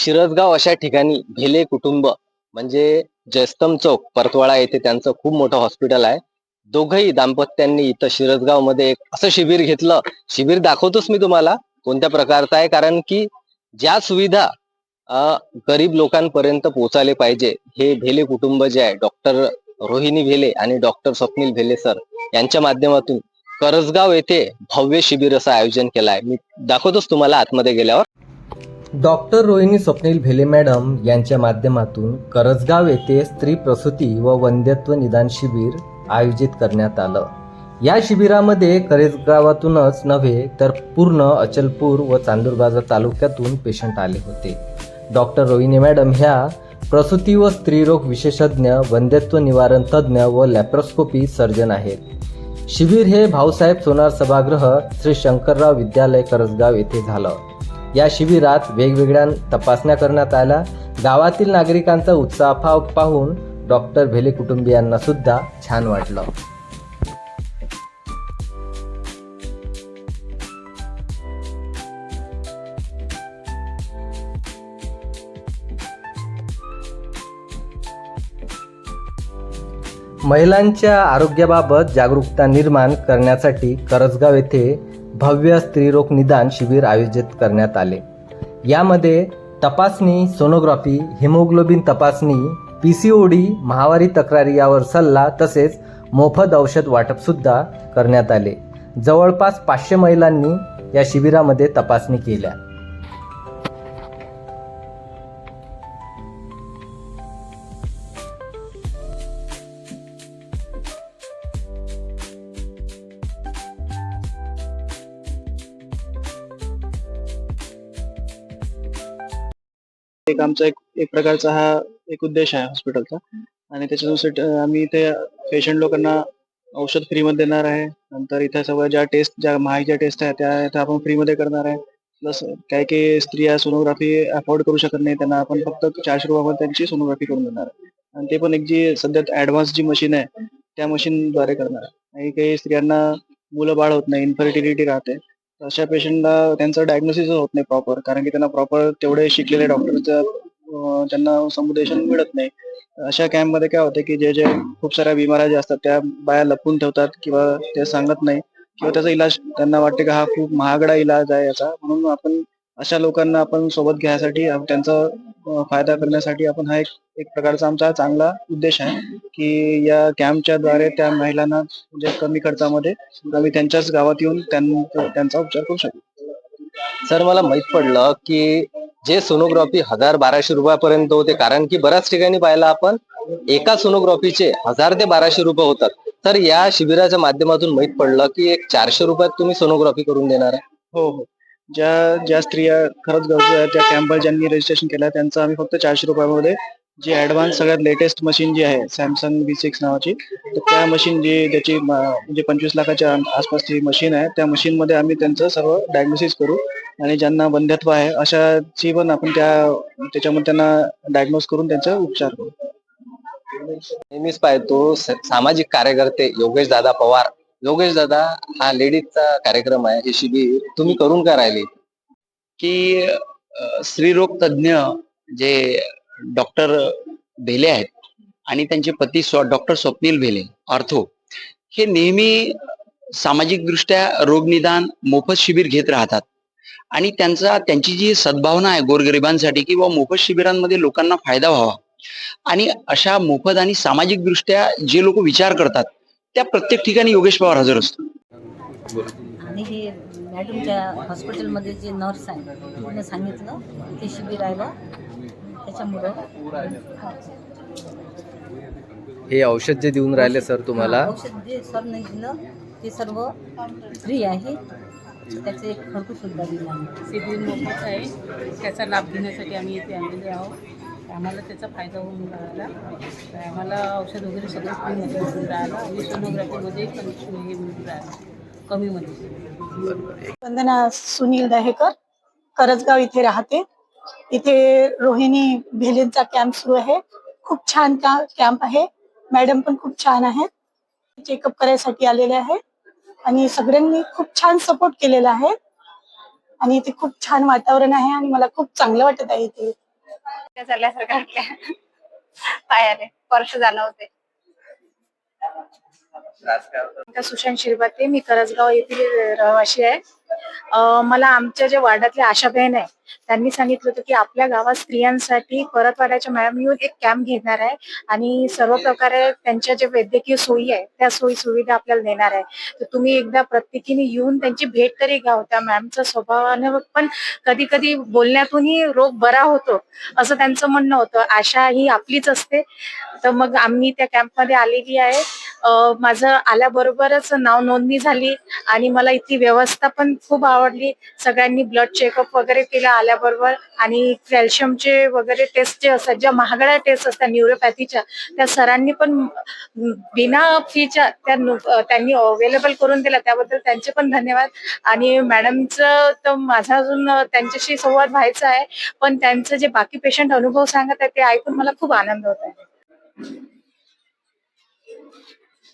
शिरसगाव अशा ठिकाणी भेले कुटुंब म्हणजे जयस्तम चौक परतवाडा येथे त्यांचं खूप मोठं हॉस्पिटल आहे. दोघही दाम्पत्यांनी इथं शिरसगावमध्ये एक असं शिबिर घेतलं. शिबिर दाखवतोच मी तुम्हाला कोणत्या प्रकारचं आहे. कारण की ज्या सुविधा गरीब लोकांपर्यंत पोहोचायला पाहिजे हे भेले कुटुंब जे आहे डॉक्टर रोहिणी भेले आणि डॉक्टर स्वप्नील भेले सर यांच्या माध्यमातून करसगाव येथे भव्य शिबिर असं आयोजन केलं आहे. मी दाखवतोच तुम्हाला आतमध्ये गेल्यावर. डॉक्टर रोहिणी स्वप्नील भेले मॅडम यांच्या माध्यमातून करजगाव येथे स्त्री प्रसूती व वंध्यत्व निदान शिबिर आयोजित करण्यात आलं. या शिबिरामध्ये करसगावातूनच नव्हे तर पूर्ण अचलपूर व चांदूरबाजार तालुक्यातून पेशंट आले होते. डॉक्टर रोहिणी मॅडम ह्या प्रसूती व स्त्रीरोग विशेषज्ञ वंध्यत्व निवारण तज्ज्ञ व लॅप्रोस्कोपी सर्जन आहेत. शिबिर हे भाऊसाहेब सोनार सभागृह श्री शंकरराव विद्यालय करसगाव येथे झालं. या शिबिरात वेगवेगळ्या तपासण्या करण्यात आल्या. गावातील नागरिकांचा उत्साह पाहून डॉक्टर भेले कुटुंबियांना सुद्धा छान वाटलं. महिलांच्या आरोग्याबाबत जागरूकता निर्माण करण्यासाठी करजगाव येथे भव्य स्त्रीरोग निदान शिबिर आयोजित करण्यात आले. यामध्ये तपासणी सोनोग्राफी हिमोग्लोबिन तपासणी पी सी ओ डी महावारी तक्रारी यावर सल्ला तसेच मोफत औषध वाटपसुद्धा करण्यात आले. जवळपास पाचशे महिलांनी या शिबिरामध्ये तपासणी केल्या. एक आमचा एक एक प्रकारचा हा एक उद्देश आहे हॉस्पिटलचा आणि त्याच्यानुसार आम्ही इथे पेशंट लोकांना औषध फ्रीमध्ये देणार आहे. नंतर इथे सगळ्या ज्या टेस्ट ज्या महागच्या टेस्ट आहेत त्या इथे आपण फ्रीमध्ये करणार आहे. प्लस काही काही स्त्रिया सोनोग्राफी अफोर्ड करू शकत नाही त्यांना आपण फक्त चारशे रुपयामध्ये त्यांची सोनोग्राफी करून देणार आहे. आणि ते पण एक जी सध्या ऍडव्हान्स जी मशीन आहे त्या मशीनद्वारे करणार आहे. काही काही स्त्रियांना मुलं बाळ होत नाही इन्फर्टिलिटी राहते. अशा पेशंटला त्यांचं डायग्नोसिस होत नाही प्रॉपर कारण की त्यांना प्रॉपर तेवढे शिकलेले डॉक्टरचं त्यांना समुदेशन मिळत नाही. अशा कॅम्पमध्ये काय होतं की जे जे खूप साऱ्या बिमाऱ्या ज्या असतात त्या बाया लपून ठेवतात किंवा ते सांगत नाही. किंवा त्याचा इलाज त्यांना वाटते का हा खूप महागडा इलाज आहे याचा. म्हणून आपण अशा लोकांना आपण सोबत घ्यायसाठी त्यांचा फायदा करण्यासाठी आपण हा एक एक प्रकारचा आमचा चांगला उद्देश आहे की या कॅम्पच्या द्वारे त्या महिलांना म्हणजे कमी खर्चामध्ये आम्ही त्यांच्याच गावात येऊन त्यां- त्यांचा उपचार करू शकतो सर मला माहीत पडलं की जे सोनोग्राफी हजार बाराशे रुपयापर्यंत होते कारण की बऱ्याच ठिकाणी पाहिलं आपण एका सोनोग्राफीचे हजार ते बाराशे रुपये होतात. तर या शिबिराच्या माध्यमातून माहीत पडलं की एक चारशे रुपयात तुम्ही सोनोग्राफी करून देणार आहे. हो हो. ज्या ज्या स्त्रिया खरंच गरजू आहेत त्या कॅम्पवर ज्यांनी रजिस्ट्रेशन केलं त्यांचं आम्ही फक्त चारशे रुपयामध्ये जी ऍडव्हान्स सगळ्यात लेटेस्ट मशीन जी आहे सॅमसंग बी सिक्स नावाची तर त्या मशीन जी त्याची म्हणजे पंचवीस लाखाच्या आसपासची मशीन आहे त्या मशीनमध्ये आम्ही त्यांचं सर्व डायग्नोसिस करू आणि ज्यांना बंध्यत्व आहे अशाची पण आपण त्या त्याच्यामध्ये त्यांना डायग्नोस करून त्यांचा उपचार करू. नेहमीच पाहतो स- सामाजिक कार्यकर्ते योगेश दादा पवार. योगेश दादा हा लेडीजचा कार्यक्रम आहे. हे शिबिर तुम्ही करून का राहिले? की स्त्रीरोग तज्ज्ञ जे डॉक्टर भेले आहेत आणि त्यांचे पती डॉक्टर स्वप्नील भेले ऑर्थो हे नेहमी सामाजिक दृष्ट्या रोगनिदान मोफत शिबिर घेत राहतात. आणि त्यांचा त्यांची जी सद्भावना आहे गोरगरिबांसाठी किंवा मोफत शिबिरांमध्ये लोकांना फायदा व्हावा. आणि अशा मोफत आणि सामाजिक दृष्ट्या जे लोक विचार करतात त्या प्रत्येक ठिकाणी योगेश पवार हजर असतो. आणि हे मॅडमच्या हॉस्पिटलमध्ये जे नर्स आहे तिने सांगितलं ते शिबिर आहे बा. त्याच्यामुळं हे औषध जे देऊन राहिले सर तुम्हाला? औषध जे सर नाही दिलं ते सर्व फ्री आहे. त्याचे एक खर्च सुद्धा दिला आहे. शिबिर मोफत आहे. त्याचा लाभ घेण्यासाठी आम्ही इथे आलेले आहोत. आम्हाला त्याचा फायदा होऊन राहिला. आम्हाला औषध वगैरे सगळं फ्रीमध्ये मिळून राहिलं. आणि सोनोग्राफीमध्ये पण हे मिळून राहिलं. कमीमध्ये. वंदना सुनील दहेकर करजगाव इथे राहते. इथे रोहिणी भेलेंचा कॅम्प सुरू आहे. खूप छान कॅम्प आहे. मॅडम पण खूप छान आहेत. चेकअप करायसाठी आलेले आहे. आणि सगळ्यांनी खूप छान सपोर्ट केलेला आहे. आणि इथे खूप छान वातावरण आहे आणि मला खूप चांगलं वाटत आहे इथे. उलट्या चालल्यासारख्या वाटल्या पायाने स्पर्श जाणवते. सुशांत शिरभाते मी करजगाव येथील रहिवाशी आहे. मला आमच्या जे वार्डातल्या आशा बहीण आहे त्यांनी सांगितलं होतं की आपल्या गावात स्त्रियांसाठी परतवाड्याच्या मॅडम येऊन एक कॅम्प घेणार आहे आणि सर्व प्रकारे त्यांच्या जे वैद्यकीय सोयी आहे त्या सोयी सुविधा आपल्याला देणार आहे. तर तुम्ही एकदा प्रत्येकीने येऊन त्यांची भेट तरी घ्या त्या मॅमचा स्वभावानं पण कधी कधी बोलण्यातूनही रोग बरा होतो असं त्यांचं म्हणणं होतं. आशा ही आपलीच असते. तर मग आम्ही त्या कॅम्पमध्ये आलेली आहे. माझं आल्याबरोबरच नाव नोंदणी झाली आणि मला इथली व्यवस्था पण खूप आवडली. सगळ्यांनी ब्लड चेकअप वगैरे केलं आल्याबरोबर आणि कॅल्शियमचे वगैरे टेस्ट जे असतात ज्या महागड्या टेस्ट असतात न्यूरोपॅथीच्या त्या सरांनी पण बिना फीच्या त्या त्यांनी अवेलेबल करून दिला. त्याबद्दल त्यांचे पण धन्यवाद. आणि मॅडमचं तर माझा अजून त्यांच्याशी संवाद व्हायचा आहे. पण त्यांचं जे बाकी पेशंट अनुभव सांगत आहे ते ऐकून मला खूप आनंद होत आहे.